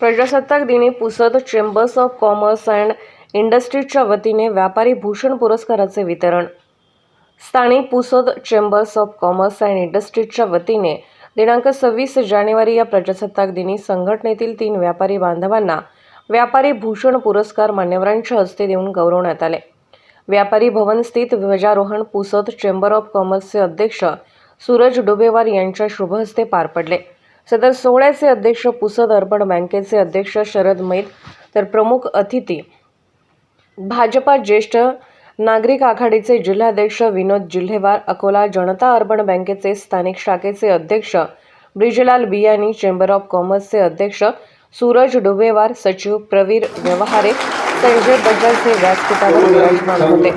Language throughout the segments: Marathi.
प्रजासत्ताक दिनी Pusad chambers of commerce and इंडस्ट्रीजच्या वतीने व्यापारी भूषण पुरस्काराचे वितरण. स्थानिक Pusad chambers of commerce and इंडस्ट्रीजच्या वतीने दिनांक सव्वीस जानेवारी या प्रजासत्ताक दिनी संघटनेतील तीन व्यापारी बांधवांना व्यापारी भूषण पुरस्कार मान्यवरांच्या हस्ते देऊन गौरवण्यात आले. व्यापारी भवन स्थित ध्वजारोहण पुसद चेंबर ऑफ कॉमर्सचे अध्यक्ष सूरज डोबेवार यांच्या शुभहस्ते पार पडले. सदर सोहळ्याचे अध्यक्ष पुसद अर्बन बँकेचे अध्यक्ष शरद मैत तर प्रमुख अतिथी भाजपा ज्येष्ठ नागरिक आघाडीचे जिल्हाध्यक्ष विनोद जिल्हेवार अकोला जनता अर्बन बँकेचे स्थानिक शाखेचे अध्यक्ष ब्रिजलाल बियानी चेंबर ऑफ कॉमर्सचे अध्यक्ष सूरज डुबेवार सचिव प्रवीर व्यवहारे संजय बजाज हे व्यासपीठावर विराजमान होते.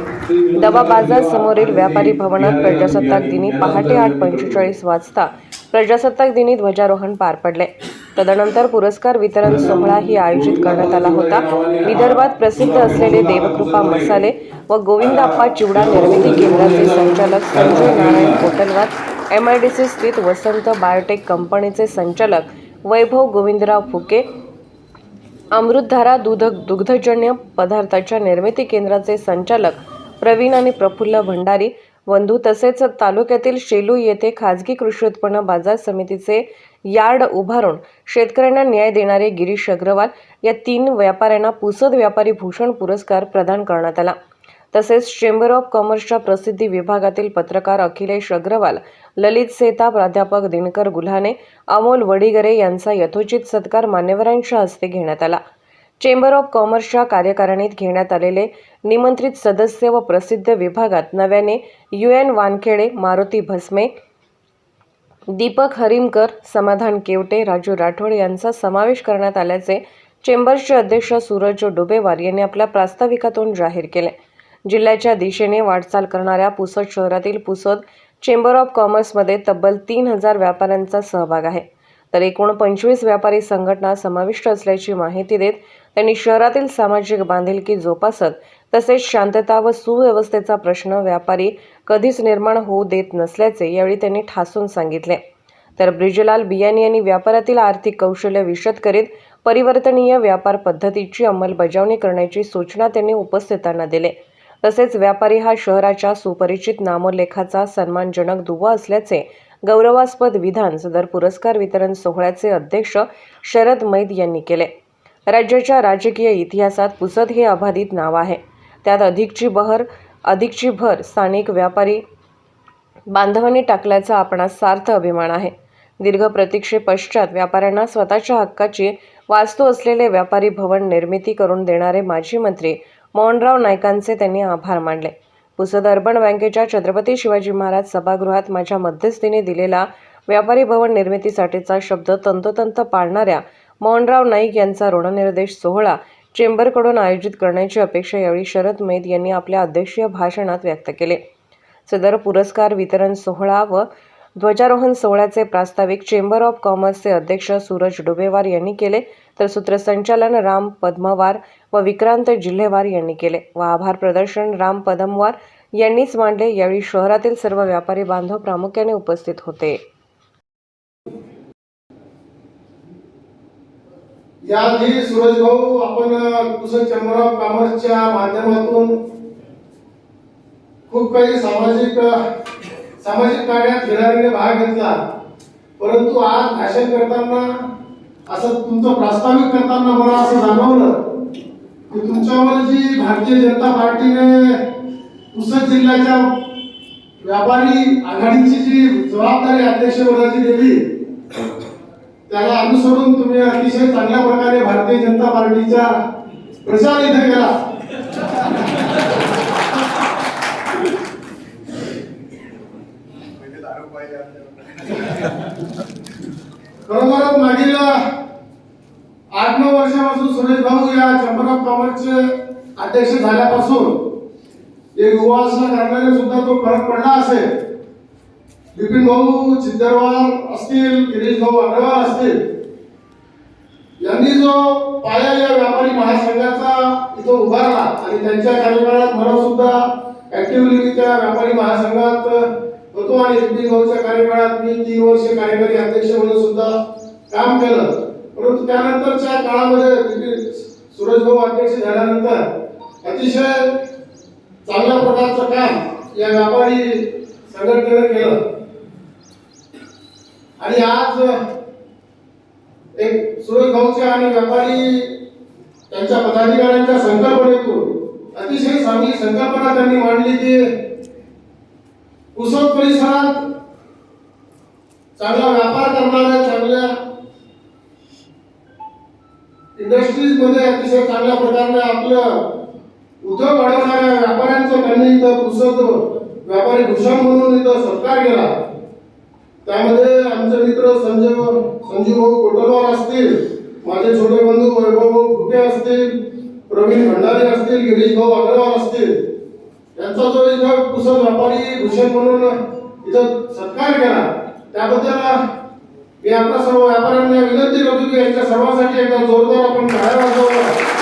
दवा बाजार समोरील व्यापारी भवनात प्रजासत्ताक दिनी पहाटे आठ पंचेचाळीस वाजता प्रजासत्ताक दिनी ध्वजारोहण पार पडले. तदनंतर पुरस्कार वितरण सोहळाही आयोजित करण्यात आला होता. विदर्भात प्रसिद्ध असलेले देवकृपा मसाले व गोविंदाप्पा चिवडा निर्मिती केंद्राचे संचालक Sanjay Narayan Kotalwar M I D C स्थित वसंत बायोटेक कंपनीचे संचालक वैभव गोविंदराव फुके अमृतधारा दुध दुग्धजन्य पदार्थाच्या निर्मिती केंद्राचे संचालक प्रवीण आणि प्रफुल्ल भंडारी बंधू तसेच तालुक्यातील शेलू येथे खाजगी कृषी उत्पन्न बाजार समितीचे यार्ड उभारून शेतकऱ्यांना न्याय देणारे गिरीश अग्रवाल या तीन व्यापाऱ्यांना पुसद व्यापारी भूषण पुरस्कार प्रदान करण्यात आला. तसेच चेंबर ऑफ कॉमर्सच्या प्रसिद्धी विभागातील पत्रकार अखिलेश अग्रवाल ललित सेता प्राध्यापक दिनकर गुल्हाने अमोल वडिगरे यांचा यथोचित सत्कार मान्यवरांच्या हस्ते घेण्यात आला. चेंबर ऑफ कॉमर्सच्या कार्यकारिणीत घेण्यात आलेले निमंत्रित सदस्य व प्रसिद्ध विभागात नव्याने यू एन वानखेडे मारुती भस्मे दीपक हरिमकर समाधान केवटे राजू राठोड यांचा समावेश करण्यात आल्याचे चेंबर्सचे अध्यक्ष सूरज डुबेवार यांनी आपल्या प्रास्ताविकातून जाहीर केले. जिल्ह्याच्या दिशेने वाटचाल करणाऱ्या पुसद शहरातील पुसद चेंबर ऑफ कॉमर्समध्ये तब्बल तीन हजार व्यापाऱ्यांचा सहभाग आहे. तर एकूण पंचवीस व्यापारी संघटना समाविष्ट असल्याची माहिती देत त्यांनी शहरातील सामाजिक बांधिलकी जोपासत तसेच शांतता व सुव्यवस्थेचा प्रश्न व्यापारी कधीच निर्माण होऊ देत नसल्याचे यावेळी त्यांनी ठासून सांगितले. तर ब्रिजलाल बियानी यांनी व्यापारातील आर्थिक कौशल्य विशद करीत परिवर्तनीय व्यापार पद्धतीची अंमलबजावणी करण्याची सूचना त्यांनी उपस्थितांना दिले. तसेच व्यापारी हा शहराच्या सुपरिचित नामोल्लेखाचा सन्मानजनक दुवा असल्याचे गौरवास्पद विधान सदर पुरस्कार वितरण सोहळ्याचे अध्यक्ष शरद मैद यांनी केले. राज्याच्या राजकीय इतिहासात पुसद हे अबाधित नाव आहे. त्यात अधिकची बहर अधिकची भर स्थानिक व्यापारी बांधवांनी टाकल्याचा आपणास सार्थ अभिमान आहे. दीर्घ प्रतीक्षेपश्चात व्यापाऱ्यांना स्वतःच्या हक्काची वास्तू असलेले व्यापारी भवन निर्मिती करून देणारे माजी मंत्री मोहनराव नायकांचे त्यांनी आभार मानले. पुसद अर्बन बँकेच्या छत्रपती शिवाजी महाराज सभागृहात माझ्या मध्यस्थीने दिलेला व्यापारी भवन निर्मितीसाठीचा शब्द तंतोतंत पाळणाऱ्या मोहनराव नाईक यांचा ऋणनिर्देश सोहळा चेंबरकडून आयोजित करण्याची अपेक्षा यावेळी शरद मैद यांनी आपल्या अध्यक्षीय भाषणात व्यक्त केले. सदर पुरस्कार वितरण सोहळा व ध्वजारोहण सोहळ्याचे प्रास्ताविक चेंबर ऑफ कॉमर्सचे अध्यक्ष सूरज डुबेवार यांनी केले. तर सूत्रसंचालन राम पद्मवार व विक्रांत जिल्हेवार यांनी केले. व आभार प्रदर्शन राम पदमवार यांनीच मांडले. यावेळी शहरातील सर्व व्यापारी बांधव प्रामुख्याने उपस्थित होते. याआधी सूरज भाऊ आपण कुसद चेंबर ऑफ कॉमर्सच्या माध्यमातून खूप काही सामाजिक सामाजिक कार्यात खिलारीने भाग घेतला. परंतु आज भाषण करताना असं तुमचं प्रास्ताविक करताना मला असं जाणवलं की तुमच्यावर जी भारतीय जनता पार्टीने पुसद जिल्ह्याच्या व्यापारी आघाडीची जी जबाबदारी अध्यक्षपदाची दिली त्याला अनुसरून तुम्ही अतिशय चांगल्या प्रकारे भारतीय जनता पार्टीचा प्रचार इथे केला. खरोखरच मागील आठ नऊ वर्षापासून सुरेश भाऊ या चेंबर ऑफ कॉमर्सचे अध्यक्ष झाल्यापासून एक युवा असल्या कारणाने सुद्धा तो फरक पडला असेल. बिपिन भाऊ चिद्दरवार असतील गिरीश भाऊ अग्रवाल असतील. यांनी जो पाया या व्यापारी महासंघाचा इथं उभारला आणि त्यांच्या कार्यकाळात मला सुद्धा ऍक्टिव्हली त्या व्यापारी महासंघात होतो आणि बिपिन भाऊच्या कार्यकाळात मी तीन वर्ष कार्यकारी अध्यक्ष म्हणून सुद्धा काम केलं. परंतु त्यानंतरच्या काळामध्ये तिथे भाऊ अध्यक्ष झाल्यानंतर अतिशय चांगल्या प्रकारचं काम या व्यापारी संघटनेनं केलं. आणि आज एक सूरज भाऊच्या आणि व्यापारी त्यांच्या पदाधिकाऱ्यांच्या संकल्पनेतून अतिशय चांगली संकल्पना त्यांनी मांडली की पुसद परिसरात चांगला व्यापार करणाऱ्या चांगल्या इंडस्ट्रीजमध्ये अतिशय चांगल्या प्रकारे आपलं उद्योग वाढवणाऱ्या व्यापाऱ्यांचं त्यांनी इथं पुसद व्यापारी भूषण म्हणून इथं सत्कार केला. त्यामध्ये आमचे मित्र संजय संजीव भाऊ कोटलवार असतील माझे छोटे बंधू वैभव भाऊ फुटे असतील प्रवीण भंडारे असतील गिरीश भाऊ अग्रवाल असतील त्यांचा जो इथं पुसद व्यापारी भूषण म्हणून इथं सत्कार केला त्याबद्दल मी आपल्या सर्व व्यापाऱ्यांना विनंती करतो की यांच्या सर्वांसाठी एकदा जोरदार आपण टाळ्या वाजवू